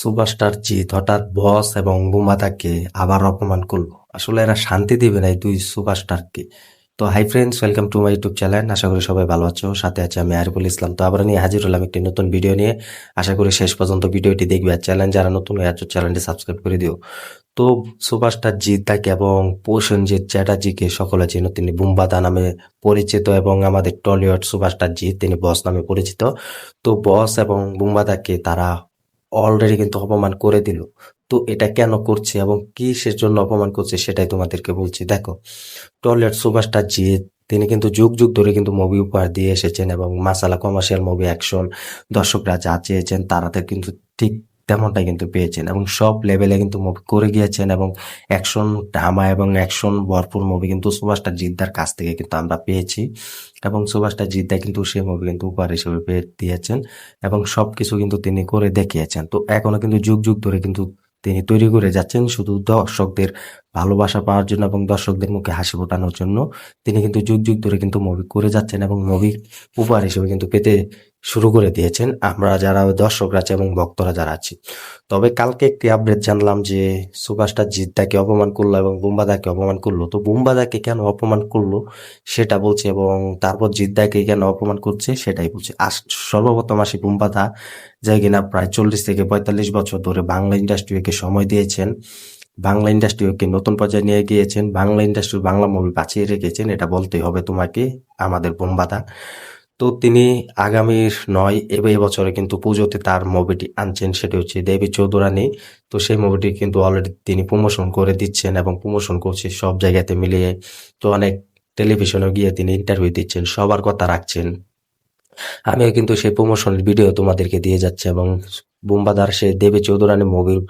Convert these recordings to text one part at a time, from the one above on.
Superstar Jeet হঠাৎ বস এবং বুমাদাকে আবার অপমান করল। আসলে এরা শান্তি দিবে না এই দুই সুপারস্টারকে। তো hi friends, welcome to my YouTube channel. আশা করি সবাই ভালো আছো। সাথে আছে আমি আরিফুল ইসলাম। তো আবার নিয়ে হাজির হলাম একটি নতুন ভিডিও নিয়ে। আশা করি শেষ পর্যন্ত ভিডিওটি দেখবে। আর চ্যানেল যারা নতুন হয়ে আছো, চ্যানেলটি সাবস্ক্রাইব করে দিও। তো সুপারস্টার জিৎ তাকে এবং প্রসেনজিৎ চ্যাটার্জিকে সকলে চেনো। তিনি বুম্বাদা নামে পরিচিত এবং আমাদের টলিউড সুপারস্টার জিৎ, তিনি বস নামে পরিচিত। তো বস এবং বুম্বাদাকে তারা অলরেডি কিন্তু অপমান করে দিল। তো এটা কেন করছে এবং কি সে জন্য অপমান করছে সেটাই তোমাদেরকে বলছি। দেখো টয়লেট সুপারস্টার যে তিনি কিন্তু যুগ যুগ ধরে কিন্তু মুভি উপহার দিয়ে এসেছেন এবং মাসালা কমার্শিয়াল মুভি অ্যাকশন দর্শকরা যা চেয়েছেন তারাতে কিন্তু ঠিক তেমনটাই কিন্তু পেয়েছেন এবং সব লেভেলে কিন্তু মুভি করে গিয়েছেন এবং অ্যাকশন, ড্রামা এবং অ্যাকশন ভরপুর মুভি কিন্তু সুভাষটা জিদ্দার কাছ থেকে কিন্তু আমরা পেয়েছি এবং সুভাষটা জিদ্দা কিন্তু সেই মুভি কিন্তু উপহার হিসেবে পেয়ে দিয়েছেন এবং সব কিছু কিন্তু তিনি করে দেখিয়েছেন। তো এখনও কিন্তু যুগ যুগ ধরে কিন্তু তিনি তৈরি করে যাচ্ছেন। শুধু দর্শকদের ভালোবাসা পাওয়ার জন্য এবং দর্শকদের মুখে হাসি ফোটানোর জন্য তিনি কিন্তু যুগ যুগ ধরে কিন্তু মুভি করে যাচ্ছেন এবং মুভি উপহার হিসেবে কিন্তু পেতে শুরু করে দিয়েছেন। আমরা যারা দর্শকরা আছি এবং ভক্তরা যারা আছি। তবে কালকে একটি আপডেট জানলাম যে সুভাষটা জিদ্দাকে অপমান করল এবং বুম্বাদাকে অপমান করল। তো বুম্বাদাকে কেন অপমান করল সেটা বলছে এবং তারপর জিদ্দাকে কেন অপমান করছে সেটাই বলছে। আস সর্বপ্রথম আসি বুম্বাদা, যাই কিনা প্রায় চল্লিশ থেকে পঁয়তাল্লিশ বছর ধরে বাংলা ইন্ডাস্ট্রিকে সময় দিয়েছেন। বাংলা ইন্ডাস্ট্রিকে নতুন পর্যায়ে নিয়ে গিয়েছেন, বাংলা ইন্ডাস্ট্রি, বাংলা মুভি বাঁচিয়ে রেখেছেন, এটা বলতেই হবে তোমাকে, আমাদের বোম্বাদা তো তিনি আগামীর নয় এবার বছরে কিন্তু পুজোতে তার মুভিটি আনছেন, সেটি হচ্ছে দেবী চৌধুরানী। তো সেই মুভিটি কিন্তু অলরেডি তিনি প্রমোশন করে দিচ্ছেন এবং প্রমোশন করছে সব জায়গাতে মিলিয়ে। তো অনেক টেলিভিশনে গিয়ে তিনি ইন্টারভিউ দিচ্ছেন, সবার কথা রাখছেন। আমিও কিন্তু সেই প্রমোশনের ভিডিও তোমাদেরকে দিয়ে যাচ্ছে এবং বুম্বাদার সে দেবী চৌধুরানী মুভির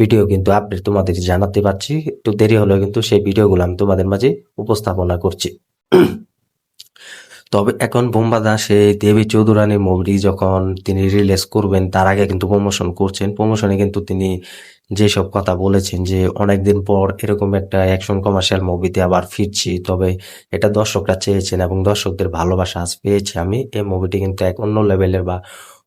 ভিডিও কিন্তু আপডেট তোমাদের জানাতে পারছি। একটু দেরি হলেও কিন্তু সেই ভিডিওগুলো আমি তোমাদের মাঝে উপস্থাপনা করছি। তবে এখন বোম্বাদা সেই দেবী চৌধুরানী মুভি যখন তিনি রিলিজ করবেন, তার আগে কিন্তু প্রমোশন করছেন। প্রমোশনে কিন্তু তিনি যেসব কথা বলেছেন যে, অনেকদিন পর এরকম একটা অ্যাকশন কমার্শিয়াল মুভিতে আবার ফিরছি, তবে এটা দর্শকরা চেয়েছেন এবং দর্শকদের ভালোবাসা আজ পেয়েছি আমি। এই মুভিটি কিন্তু এক অন্য লেভেলের বা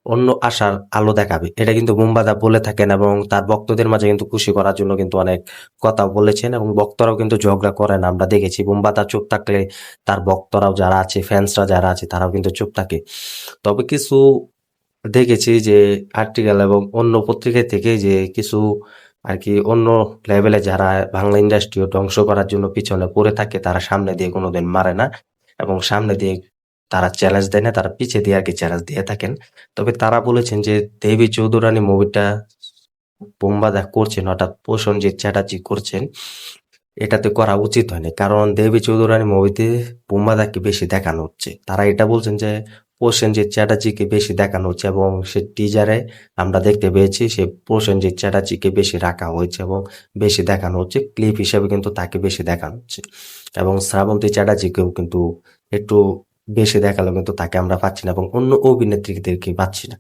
অন্য আশার আলো দেখাবে। এটা কিন্তু বুম্বাদা বলে থাকেন এবং তার ভক্তদের মাঝে কিন্তু খুশি করার জন্য কিন্তু অনেক কথা বলেছেন এবং ভক্তরাও কিন্তু ঝগড়া করেন। আমরা দেখেছি বুম্বাদা চুপ থাকলে তার ভক্তরাও যারা আছে ফ্যান্সরা যারা আছে, তারাও কিন্তু চুপ থাকে। তবে কিছু দেখেছি যে আর্টিকেল এবং অন্য পত্রিকা থেকে যে কিছু আর কি অন্য লেভেলে যারা বাংলা ইন্ডাস্ট্রিও ধ্বংস করার জন্য পিছনে পড়ে থাকে, তারা সামনে দিয়ে কোনোদিন মারে না এবং সামনে দিয়ে তারা চ্যালেঞ্জ দেয় না, তারা পিছিয়ে দিয়ে আর কি চ্যালেঞ্জ দিয়ে থাকেন। তবে তারা বলেছেন যে দেবী চৌধুরানী মুভিটা বোম্বাদা করছেন, অর্থাৎ প্রসেনজিৎ চ্যাটার্জি করছেন, এটাতে করা উচিত হয়নি। কারণ দেবী চৌধুরানী মুভিতে বোম্বাদাকে বেশি দেখানো হচ্ছে। তারা এটা বলছেন যে প্রসেনজিৎ চ্যাটার্জিকে বেশি দেখানো হচ্ছে এবং সে টিজারে আমরা দেখতে পেয়েছি, সে প্রসেনজিৎ চ্যাটার্জিকে বেশি রাখা হয়েছে এবং বেশি দেখানো হচ্ছে। ক্লিপ হিসেবে কিন্তু তাকে বেশি দেখানো হচ্ছে। এবং শ্রাবন্তী চ্যাটার্জিকেও কিন্তু একটু বেশি দেখাল কিন্তু তাকে আমরা পাচ্ছি না এবং অন্য অভিনেত্রীদেরকে পাচ্ছি না।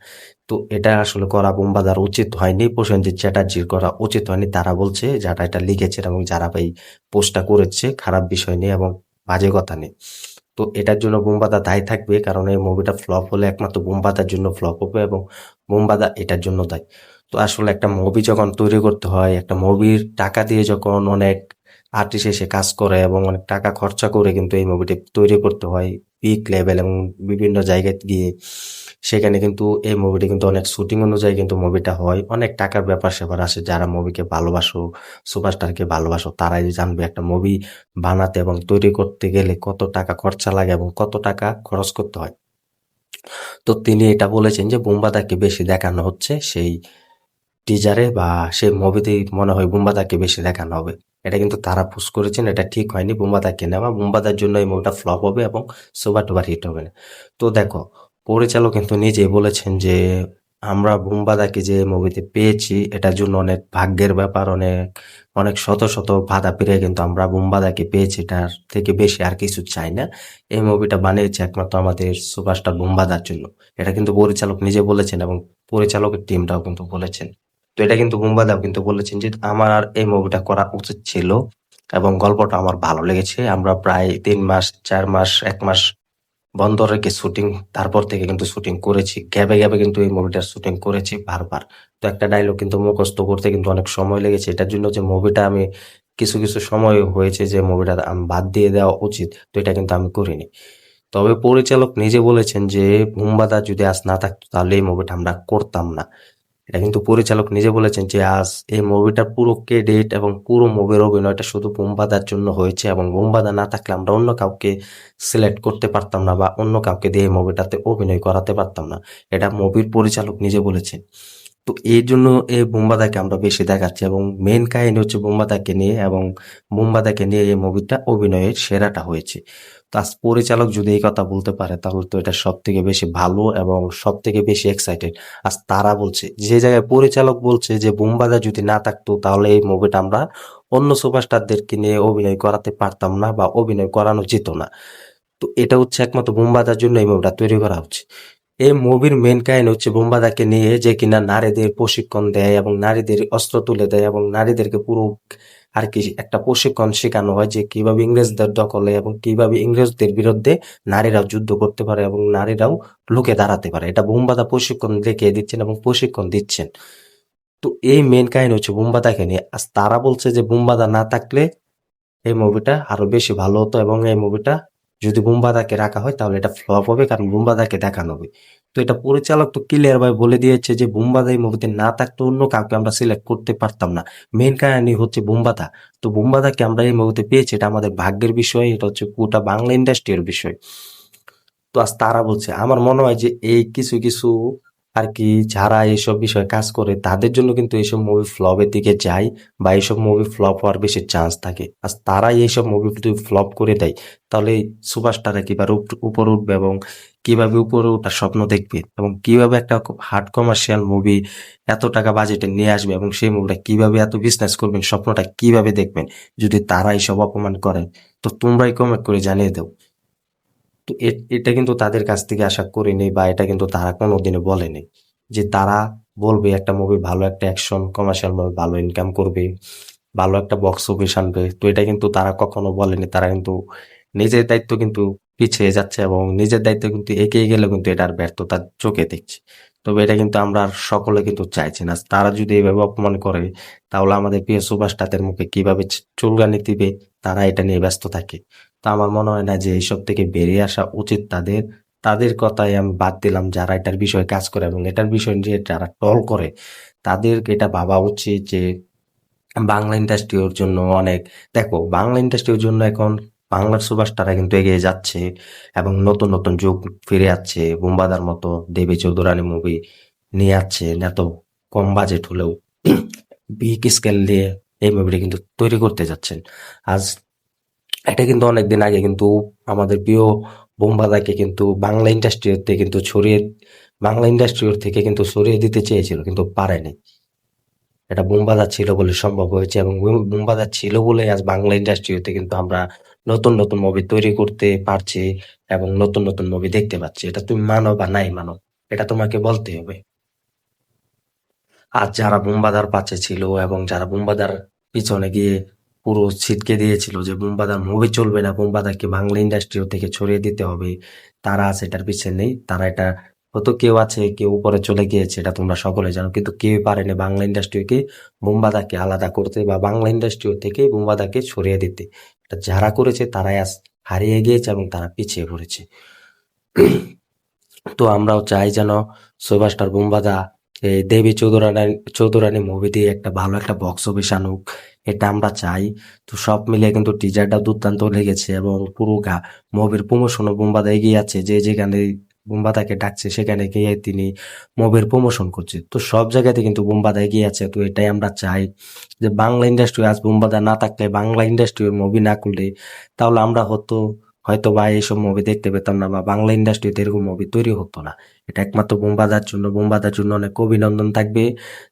তো এটা আসলে করা বোম্বাদার উচিত হয়নি প্রসেনজিৎ চ্যাটার্জির করা উচিত হয়নি। তারা বলছে যারা এটা লিখেছেন এবং যারা এই পোস্টটা করেছে, খারাপ বিষয় নেই এবং বাজে কথা নেই। তো এটার জন্য বোম্বাদা দায়ী থাকবে, কারণ এই মুভিটা ফ্লপ হলে একমাত্র বোম্বাদার জন্য ফ্লপ হবে এবং বোম্বাদা এটার জন্য দায়ী। তো আসলে একটা মুভি যখন তৈরি করতে হয়, একটা মুভির টাকা দিয়ে যখন অনেক আর্টিস্ট এসে কাজ করে এবং অনেক টাকা খরচা করে কিন্তু এই মুভিটি তৈরি করতে হয়। পিক লেভেল এবং বিভিন্ন জায়গায় গিয়ে সেখানে কিন্তু এই মুভিটি কিন্তু অনেক শুটিং অনুযায়ী কিন্তু মুভিটা হয়। অনেক টাকার ব্যাপার স্যাপার আসে, যারা মুভিকে ভালোবাসো সুপারস্টারকে ভালোবাসো, তারাই জানবে একটা মুভি বানাতে এবং তৈরি করতে গেলে কত টাকা খরচা লাগে এবং কত টাকা খরচ করতে হয়। তো তিনি এটা বলেছেন যে বুম্বাদাকে বেশি দেখানো হচ্ছে, সেই টিজারে বা সেই মুভিতেই মনে হয় বুম্বাদাকে বেশি দেখানো হবে। এটা কিন্তু তারা পুশ করেছেন, এটা ঠিক হয়নি বুম্বাদাকে নেওয়া বুম্বাদার জন্য এই মুভিটা ফ্লপ হবে এবং সুপার টুপার হিট হবে না। তো দেখো, পরিচালক কিন্তু নিজেই বলেছেন যে আমরা বুম্বাদাকে যে মুভিতে পেয়েছি, এটার জন্য অনেক ভাগ্যের ব্যাপার, অনেক অনেক শত শত বাধা পেরিয়ে কিন্তু আমরা বুম্বাদাকে পেয়েছি, এটার থেকে বেশি আর কিছু চাই না। এই মুভিটা বানিয়েছে একমাত্র আমাদের সুপারস্টার বুম্বাদার জন্য। এটা কিন্তু পরিচালক নিজে বলেছেন এবং পরিচালকের টিমটাও কিন্তু বলেছেন। তো এটা কিন্তু বুম্বাদাও কিন্তু বলেছেন যে আমার আর এই মুভিটা করা উচিত ছিল এবং গল্পটা আমার ভালো লেগেছে। আমরা প্রায় তিন মাস, চার মাস, এক মাস বন্ধ রেখে শুটিং, তারপর থেকে কিন্তু শুটিং করেছি। গ্যাবে গ্যাবে কিন্তু এই মুভিটার শুটিং করেছি বারবার। তো একটা ডায়লগ কিন্তু মুখস্থ করতে কিন্তু অনেক সময় লেগেছে। এটার জন্য যে মুভিটা আমি কিছু কিছু সময় হয়েছে যে মুভিটা আমি বাদ দিয়ে দেওয়া উচিত, তো এটা কিন্তু আমি করিনি। তবে পরিচালক নিজে বলেছেন যে বুম্বাদা যদি আজ না থাকতো তাহলে এই মুভিটা আমরা করতাম না। এটা কিন্তু পরিচালক নিজে বলেছেন যে আজ এই মুভিটার পুরো ক্রেডিট এবং পুরো মুভির অভিনয়টা শুধু বুম্বাদার জন্য হয়েছে এবং বুম্বাদা না থাকলে আমরা অন্য কাউকে সিলেক্ট করতে পারতাম না বা অন্য কাউকে দিয়ে এই মুভিটাতে অভিনয় করাতে পারতাম না। এটা মুভির পরিচালক নিজে বলেছেন। তো এই জন্য এই বুম্বাদাকে আমরা বেশি দেখাচ্ছি এবং মেন কাহিনী হচ্ছে বুম্বাদাকে নিয়ে এবং বুম্বাদাকে নিয়ে এই মুভিটা অভিনয়ের সেরাটা হয়েছে। তো আজ পরিচালক যদি এই কথা বলতে পারে, তাহলে তো এটা সব থেকে বেশি ভালো এবং সব থেকে বেশি এক্সাইটেড আর তারা বলছে, যে জায়গায় পরিচালক বলছে যে বুম্বাদা যদি না থাকতো, তাহলে এই মুভিটা আমরা অন্য সুপারস্টারদেরকে নিয়ে অভিনয় করাতে পারতাম না বা অভিনয় করানো যেত না। তো এটা হচ্ছে একমাত্র বুম্বাদার জন্য এই মুভিটা তৈরি করা হচ্ছে। এই মুভির মেন কাহিনী হচ্ছে বোম্বাদাকে নিয়ে যে কিনা নারীদের প্রশিক্ষণ দেয় এবং নারীদের অস্ত্র তুলে দেয় এবং নারীদেরকে পুরো আর কি একটা প্রশিক্ষণ শেখানো হয় যে কীভাবে ইংরেজদের দখলে এবং কীভাবে ইংরেজদের বিরুদ্ধে নারীরাও যুদ্ধ করতে পারে এবং নারীরাও লোকে দাঁড়াতে পারে। এটা বোম্বাদা প্রশিক্ষণ দেখিয়ে দিচ্ছেন এবং প্রশিক্ষণ দিচ্ছেন। তো এই মেন কাহিনী হচ্ছে বুম্বাদাকে নিয়ে আর তারা বলছে যে বুম্বাদা না থাকলে এই মুভিটা আরও বেশি ভালো হতো এবং এই মুভিটা যদি বুম্বাদাকে রাখা হয় তাহলে এটা ফ্লপ হবে, কারণ বুম্বাদাকে দেখানো হবে। তো এটা পরিচালক তো ক্লিয়ার ভাই বলে দিয়েছে যে বোম্বাদা এই মুভিতে না থাকতো অন্য কাউকে আমরা সিলেক্ট করতে পারতাম না। মেন কাহিনী হচ্ছে বোম্বাদা। তো বোম্বাদাকে আমরা এই মুভিতে পেয়েছি, এটা আমাদের ভাগ্যের বিষয়, এটা হচ্ছে পুরোটা বাংলা ইন্ডাস্ট্রির বিষয়। তো আজ তারা বলছে, আমার মনে হয় যে এই কিছু কিছু আর কি যারা এইসব বিষয়ে কাজ করে, তাদের জন্য কিন্তু এইসব মুভি ফ্লপের দিকে যায় বা এইসব মুভি ফ্লপ হওয়ার বেশি চান্স থাকে। আর তারাই এইসব মুভি যদি ফ্লপ করে দেয়, তাহলে সুপারস্টাররা কীভাবে উপ- উপরে উঠবে এবং কীভাবে উপরে ওঠার স্বপ্ন দেখবে এবং কীভাবে একটা হার্ড কমার্শিয়াল মুভি এত টাকা বাজেটে নিয়ে আসবে এবং সেই মুভিটা কীভাবে এত বিজনেস করবেন, স্বপ্নটা কীভাবে দেখবেন, যদি তারা এইসব অপমান করে, তো তোমরাই কমেন্ট করে জানিয়ে দাও। তো এটা কিন্তু তাদের কাছ থেকে আশা করিনি বা এটা কিন্তু তারা কোনোদিনও বলেনি যে তারা বলবে একটা মুভি ভালো একটা অ্যাকশন কমার্শিয়াল মুভি ভালো ইনকাম করবে, ভালো একটা বক্স অফিস আনবে। তো এটা কিন্তু তারা কখনো বলেনি, তারা কিন্তু নিজের দায়িত্ব কিন্তু পিছিয়ে যাচ্ছে এবং নিজের দায়িত্ব কিন্তু এগিয়ে গেলে কিন্তু এটার ব্যর্থতা চোখে দেখছে। তবে এটা কিন্তু আমরা সকলে কিন্তু চাইছি না। তারা যদি এভাবে অপমান করে, তাহলে আমাদের প্রিয় সুভাষটাতের মুখে কীভাবে চুলগানি দিবে? তারা এটা নিয়ে ব্যস্ত থাকে। তা আমার মনে হয় না যে এইসব থেকে বেরিয়ে আসা উচিত তাদের। তাদের কথাই আমি বাদ দিলাম যারা এটার বিষয়ে কাজ করে এবং এটার বিষয় নিয়ে যারা টল করে, তাদের এটা ভাবা উচিত যে বাংলা ইন্ডাস্ট্রির জন্য অনেক, দেখো বাংলা ইন্ডাস্ট্রির জন্য এখন বাংলার সুপারস্টাররা কিন্তু এগিয়ে যাচ্ছে এবং নতুন নতুন যুগ ফিরে যাচ্ছে বুম্বাদার মতো দেবী চৌধুরানী মুভি নিয়ে যাচ্ছে এত কম বাজেট হলেও বিগ স্কেল দিয়ে এই মুভিটা কিন্তু তৈরি করতে যাচ্ছেন। আজ এটা কিন্তু অনেকদিন আগে কিন্তু আমাদের প্রিয় বোমবাদাকে কিন্তু বাংলা ইন্ডাস্ট্রিতে কিন্তু ছড়িয়ে, বাংলা ইন্ডাস্ট্রির থেকে কিন্তু সরিয়ে দিতে চেয়েছিল, কিন্তু পারেনি। এটা বোমবাদা ছিল বলে সম্ভব হয়েছে এবং বোম- বোমবাদা ছিল বলে আজ বাংলা ইন্ডাস্ট্রিতে কিন্তু আমরা নতুন নতুন মুভি তৈরি করতে পারছি এবং নতুন নতুন মুভি দেখতে পাচ্ছি। এটা তুমি মানো বা নাই মানো, এটা তোমাকে বলতে হবে। আর যারা বোমবাদার পাশে ছিল এবং যারা বোমবাদার পিছনে গিয়ে পুরো ছিটকে দিয়েছিল যে বোমবাদার মুভি চলবে না। বোমবাদাকে বাংলা ইন্ডাস্ট্রি থেকে ছড়িয়ে দিতে হবে। তারা আছে এটার পিছনে নেই। তারা এটা হয়তো কেউ আছে, কেউ উপরে চলে গিয়েছে, এটা তোমরা সকলে জানো। কিন্তু কেউ পারেনি বাংলা ইন্ডাস্ট্রিকে বোমবাদাকে আলাদা করতে বা বাংলা ইন্ডাস্ট্রি থেকে বোমবাদাকে ছড়িয়ে দিতে। এটা যারা করেছে, তারাই আজ হারিয়ে গিয়েছে এবং তারা পিছিয়ে পড়েছে। তো আমরাও চাই যেন বুম্বাদা এই দেবী চৌধুরানী চৌধুরানী মুভি দিয়ে একটা ভালো একটা বক্স অফিস আনুক। এটা আমরা চাই। তো সব মিলে কিন্তু টিজারটা দুর্দান্ত লেগেছে এবং পুরো গা মুভির প্রমোশনও বোম্বাদা এগিয়ে যাচ্ছে। যে যেখানে বুম্বাদাকে ডাকছে, সেখানে গিয়ে তিনি মুভির প্রমোশন করছে। তো সব জায়গাতে কিন্তু বুম্বাদা এগিয়ে আছে। তো এটাই আমরা চাই যে বাংলা ইন্ডাস্ট্রি আজ বোম্বাদা না থাকলে বাংলা ইন্ডাস্ট্রির মুভি না করলে তাহলে আমরা হতো হয়তো বা এইসব মুভি দেখতে পেতাম না বা বাংলা ইন্ডাস্ট্রিতে এরকম মুভি তৈরি হতো না। এটা একমাত্র বোমবাদার জন্য বোমবাদার জন্য অনেক অভিনন্দন থাকবে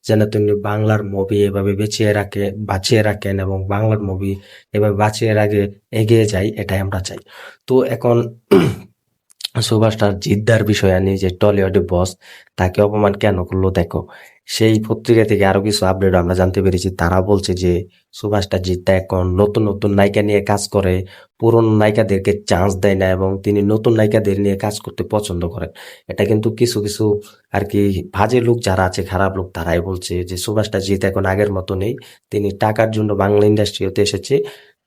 যেন তিনি বাংলার মুভি এভাবে বেঁচিয়ে রাখে, বাঁচিয়ে রাখেন এবং বাংলার মুভি এভাবে বাঁচিয়ে রাখে, এগিয়ে যায়, এটাই আমরা চাই। তো এখন সুভাষটার জিদ্দার বিষয় আনি যে টলিউডের বস, তাকে অপমান কেন করল দেখো। সেই পত্রিকা থেকে আরও কিছু আপডেট আমরা জানতে পেরেছি। তারা বলছে যে সুভাষটা জিদ্দা এখন নতুন নতুন নায়িকা নিয়ে কাজ করে। পুরনো নায়িকাদেরকে চান্স দেয় না এবং তিনি নতুন নায়িকাদের নিয়ে কাজ করতে পছন্দ করেন। এটা কিন্তু কিছু কিছু আর কি বাজে লোক যারা আছে, খারাপ লোক, তারাই বলছে যে সুভাষটা জিৎ এখন আগের মতো নেই তিনি টাকার জন্য বাংলা ইন্ডাস্ট্রিতে এসেছে।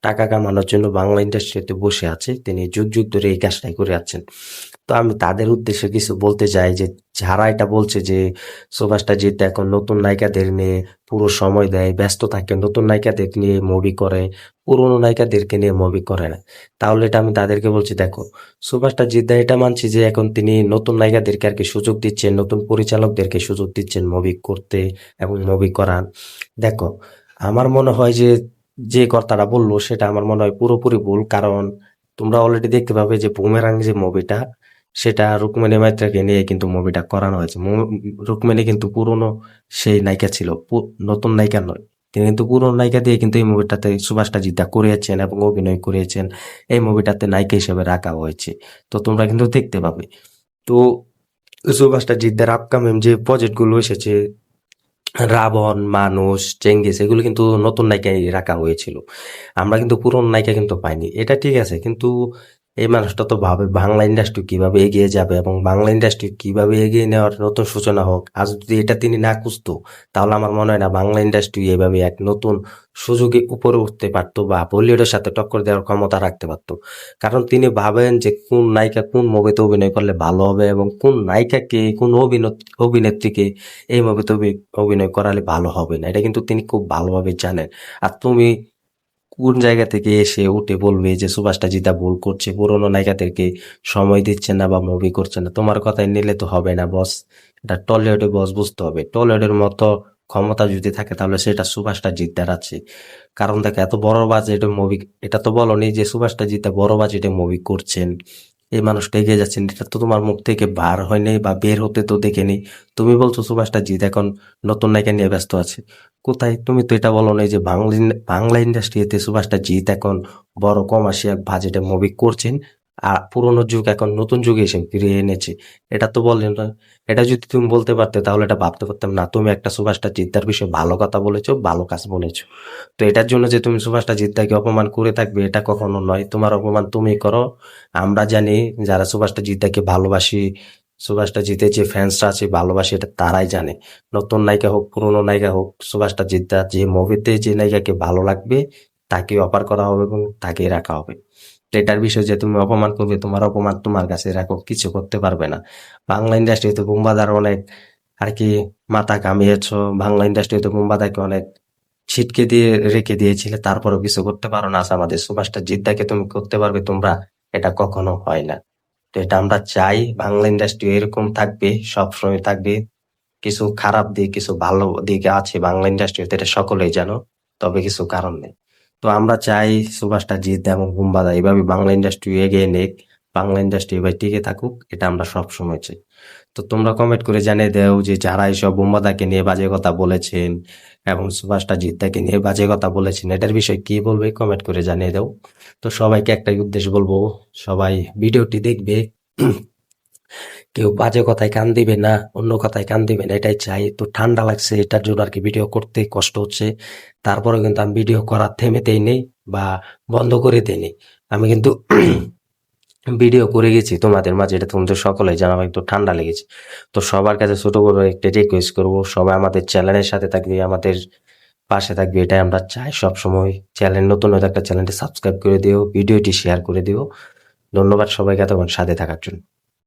টাকা কামানোর জন্য বাংলা ইন্ডাস্ট্রিতে বসে আছে। তিনি যুগ যুগ ধরে এই কাজটাই করে যাচ্ছেন তো আমি তাদের উদ্দেশ্যে কিছু বলতে চাই যে, যারা এটা বলছে যে, সুভাষটা জিৎ এখন নতুন নায়িকাদের নিয়ে পুরো সময় দেয়, ব্যস্ত থাকে, নতুন নায়িকাদের নিয়ে মুভি করে, পুরনো নায়িকাদেরকে নিয়ে মুভি করে না। তাহলে এটা আমি তাদেরকে বলছি, দেখো, সুভাষটা জিদ্দা এটা মানছি যে, এখন তিনি নতুন নায়িকাদেরকে আর কি সুযোগ দিচ্ছেন, নতুন পরিচালকদেরকে সুযোগ দিচ্ছেন মুভি করতে এবং মুভি করান দেখো, আমার মনে হয় যে যে কথাটা বলল সেটা আমার মনে হয় পুরোপুরি ভুল, কারণ তোমরা অলরেডি দেখতে পাবে যে বুমেরাং যে মুভিটা সেটা রুকমিনী মাইত্রাকে নিয়ে কিন্তু মুভিটা করানো হয়েছে। রুকমিনী কিন্তু পুরনো সেই নায়িকা ছিল নতুন নায়িকা নয়। তিনি কিন্তু পুরনো নায়িকা দিয়ে কিন্তু এই মুভিটাতে সুভাষটা জিদ্দা করিয়েছেন এবং অভিনয় করিয়েছেন। এই মুভিটাতে নায়িকা হিসেবে রাখা হয়েছে। তো তোমরা কিন্তু দেখতে পাবে। তো সুভাষটা জিদ্দার আপকামিং যে প্রজেক্টগুলো এসেছে রাবণ, মানুষ চেঙ্গিস এগুলো কিন্তু নতুন নায়িকায় রাখা হয়েছিল। আমরা কিন্তু পুরনো নায়িকা কিন্তু পাইনি। এটা ঠিক আছে, কিন্তু এই মানুষটা তো ভাবে বাংলা ইন্ডাস্ট্রি কীভাবে এগিয়ে যাবে এবং বাংলা ইন্ডাস্ট্রি কীভাবে এগিয়ে নেওয়ার নতুন সূচনা হোক। আজ যদি এটা তিনি না খুঁজতো, তাহলে আমার মনে হয় না বাংলা ইন্ডাস্ট্রি এভাবে এক নতুন সুযোগে উপরে উঠতে পারতো বা বলিউডের সাথে টক্কর দেওয়ার ক্ষমতা রাখতে পারতো। কারণ তিনি ভাবেন যে কোন নায়িকা কোন মুভিতে অভিনয় করলে ভালো হবে এবং কোন নায়িকাকে, কোন অভিনেত, অভিনেত্রীকে এই মুভিতে অভিনয় করালে ভালো হবে না। এটা কিন্তু তিনি খুব ভালোভাবে জানেন। আর তুমি কোন জায়গা থেকে এসে উঠে বলবে যে, সুভাষটা জিদা ভুল করছে, পুরোনো নায়িকাদেরকে সময় দিচ্ছে না বা মুভি করছে না? তোমার কথায় নিলে তো হবে না বস এটা টলিউডে বস বুঝতে হবে। টলিউডের মতো ক্ষমতা যদি থাকে, তাহলে সেটা সুভাষটা জিদ্দার আছে। কারণ দেখো, এত বড় বাজেটের মুভি এটা তো বলনি যে, সুভাষটা জিদ্দা বড় বাজেটের মুভি করছেন। এই মানুষটা এগিয়ে যাচ্ছেন এটা তো তোমার মুখ থেকে বার হয়নি বা বের হতে তো দেখেনি তুমি বলছো, সুভাষটা জিৎ এখন নতুন নায়িকা নিয়ে ব্যস্ত আছে। কোথায়? তুমি তো এটা বলো নাই যে বাংলা বাংলা ইন্ডাস্ট্রিতে সুভাষটা জিৎ এখন বড় কমার্শিয়াল বাজেটে মুভি করছেন। আর পুরোনো যুগ এখন নতুন যুগে এসে ফিরিয়ে এনেছে। এটা তো বললেন না। এটা যদি তুমি বলতে পারতে, তাহলে এটা ভাবতে পারতাম না, তুমি একটা সুভাষটা জিদ্দার বিষয়ে ভালো কথা বলেছ, ভালো কাজ বলেছ। তো এটার জন্য যে তুমি সুভাষটা জিদ্দাকে অপমান করে থাকবে, এটা কখনো নয়। তোমার অপমান তুমি করো। আমরা জানি যারা সুভাষটা জিদ্দাকে ভালোবাসি, সুভাষটা জিতে যে ফ্যান্সরা আছে, ভালোবাসে, এটা তারাই জানে। নতুন নায়িকা হোক, পুরনো নায়িকা হোক, সুভাষটা জিদ্দা যে মুভিতে যে নায়িকাকে ভালো লাগবে, তাকে অপার করা হবে এবং তাকে রাখা হবে। এটার বিষয় যে তুমি অপমান করবে, তোমার অপমান তোমার কাছে রাখো, কিছু করতে পারবে না। বাংলা ইন্ডাস্ট্রিতে বুম্বাদার অনেক আর কি মাথা কামিয়েছো বাংলা ইন্ডাস্ট্রিতে বুম্বাদাকে অনেক ছিটকে দিয়ে রেখে দিয়েছিলে, তারপরেও কিছু করতে পারো না। আজ আমাদের সুভাষটা জিদ্দাকে তুমি করতে পারবে, তোমরা এটা কখনো হয় না। তো এটা আমরা চাই, বাংলা ইন্ডাস্ট্রি এরকম থাকবে, সবসময় থাকবে। কিছু খারাপ দিক, কিছু ভালো দিকে আছে বাংলা ইন্ডাস্ট্রিতে এটা সকলেই জানো, তবে কিছু কারণ নেই। তো আমরা চাই সুভাষটা জিৎ এবং বুম্বাদা এইভাবে বাংলা ইন্ডাস্ট্রি এগিয়ে নেক, বাংলা ইন্ডাস্ট্রি এবার টিকে থাকুক, এটা আমরা সব সময় চাই। তো তোমরা কমেন্ট করে জানিয়ে দাও যে যারা এইসব বুম্বাদাকে নিয়ে বাজে কথা বলেছেন এবং সুভাষটা জিদ্দাকে নিয়ে বাজে কথা বলেছেন, এটার বিষয়ে কি বলবে কমেন্ট করে জানিয়ে দাও। তো সবাইকে একটাই উদ্দেশ্য বলব, সবাই ভিডিওটি দেখবে কেউ বাজে কথায় কান দিবে না, অন্য কথায় কান দিবে না, এটাই চাই। তো ঠান্ডা লাগছে, এটার জন্য আর কি ভিডিও করতে কষ্ট হচ্ছে। তারপরে কিন্তু আমি ভিডিও করা থেমে দেই নেই বা বন্ধ করে দেই নেই। আমি কিন্তু ভিডিও করে গেছি তোমাদের মাঝে, এটা তোমাদের সকলে জানাব একটু ঠান্ডা লেগেছে। তো সবার কাছে ছোট বড় একটা রিকোয়েস্ট করব, সবাই আমাদের চ্যানেলের সাথে থাকবে, আমাদের পাশে থাকবে, এটাই আমরা চাই সব সময় চ্যানেল নতুন হয়তো একটা চ্যানেলটি সাবস্ক্রাইব করে দিও ভিডিওটি শেয়ার করে দিও। ধন্যবাদ সবাইকে এতক্ষণ সাথে থাকার জন্য।